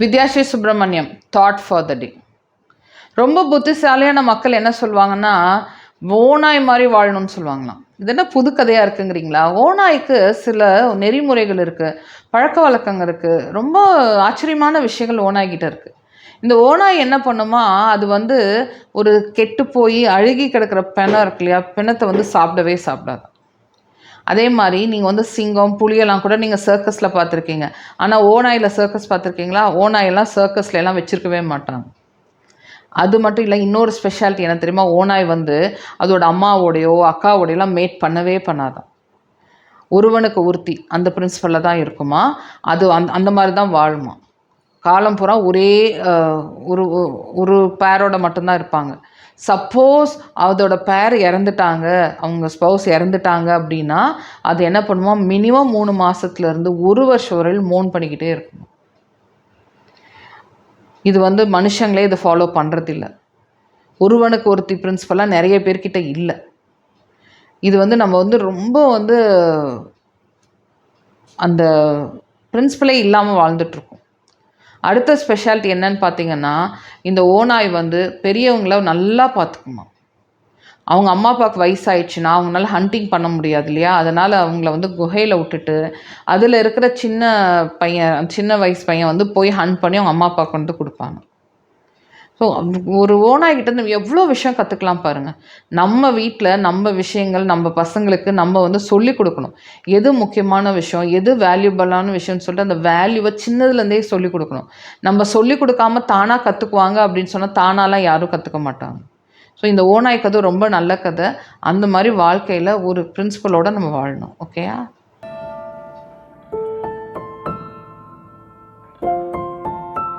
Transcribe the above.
Vidyasri Subramaniam thought for the day ரொம்ப புத்திசாலியான மக்கள் என்ன சொல்லுவாங்கன்னா ஓநாய் மாதிரி வாழணும்னு சொல்லுவாங்களாம். இது என்ன புது கதையாக இருக்குங்கிறீங்களா? ஓனாய்க்கு சில நெறிமுறைகள் இருக்குது பழக்க வழக்கங்கள் இருக்குது ரொம்ப ஆச்சரியமான விஷயங்கள் ஓனாய்கிட்ட இருக்குது இந்த ஓநாய் என்ன பண்ணுமா அது வந்து ஒரு கெட்டு போய் அழுகி கிடக்கிற பிணம் இருக்கு இல்லையா பிணத்தை வந்து சாப்பிடவே சாப்பிடாது. அதே மாதிரி நீங்கள் வந்து சிங்கம் புளியெல்லாம் கூட நீங்கள் சர்க்கஸில் பார்த்துருக்கீங்க. ஆனால் ஓநாயில் சர்க்கஸ் பார்த்துருக்கீங்களா? ஓநாயெல்லாம் சர்க்கஸில் எல்லாம் வச்சுருக்கவே மாட்டாங்க. அது மட்டும் இல்லை இன்னொரு ஸ்பெஷாலிட்டி என்ன தெரியுமா? ஓநாய் வந்து அதோட அம்மாவோடையோ அக்காவோடையெல்லாம் மேட் பண்ணவே பண்ணாதான். ஒருவனுக்கு ஒருத்தி அந்த பிரின்சிபலில் தான் இருக்குமா? அது அந் அந்த மாதிரி தான் வாழுமா? காலம் பூரா ஒரே ஒரு ஒரு பேரோட மட்டும்தான் இருப்பாங்க. சப்போஸ் அதோட பேர் இறந்துட்டாங்க அவங்க ஸ்பௌஸ் இறந்துட்டாங்க அப்படின்னா அது என்ன பண்ணுமா? மினிமம் மூணு மாதத்துலேருந்து ஒரு வருஷம் வரையில் மோன் பண்ணிக்கிட்டே இருக்கும் இது வந்து மனுஷங்களே இதை ஃபாலோ பண்ணுறதில்ல ஒருவனுக்கு ஒருத்தி பிரின்சிபலாக நிறைய பேர்கிட்ட இல்லை. இது வந்து நம்ம வந்து ரொம்ப வந்து அந்த பிரின்சிபலே இல்லாமல் வாழ்ந்துட்டுருக்கோம் அடுத்த ஸ்பெஷாலிட்டி என்னன்னு பார்த்தீங்கன்னா இந்த ஓநாய் வந்து பெரியவங்கள நல்லா பார்த்துக்குமா. அவங்க அம்மா அப்பாவுக்கு வயசாயிடுச்சுன்னா அவங்களால ஹண்டிங் பண்ண முடியாது இல்லையா? அதனால் அவங்கள வந்து குகையில் விட்டுட்டு அதில் இருக்கிற சின்ன பையன் சின்ன வயசு பையன் வந்து போய் ஹண்ட் பண்ணி அவங்க அம்மா அப்பாவுக்கு வந்து கொடுப்பாங்க. ஸோ ஒரு ஓநாய்கிட்ட எவ்வளோ விஷயம் கற்றுக்கலாம் பாருங்கள் நம்ம வீட்டில் நம்ம விஷயங்கள் நம்ம பசங்களுக்கு நம்ம வந்து சொல்லி கொடுக்கணும். எது முக்கியமான விஷயம் எது வேல்யூபிளான விஷயம்னு சொல்லிட்டு அந்த வேல்யூவை சின்னதுலேருந்தே சொல்லி கொடுக்கணும். நம்ம சொல்லி கொடுக்காம தானாக கற்றுக்குவாங்க அப்படின்னு சொன்னால் தானாலாம் யாரும் கற்றுக்க மாட்டாங்க. ஸோ இந்த ஓனாய் கதை ரொம்ப நல்ல கதை. அந்த மாதிரி வாழ்க்கையில் ஒரு பிரின்சிபலோடு நம்ம வாழணும். ஓகேயா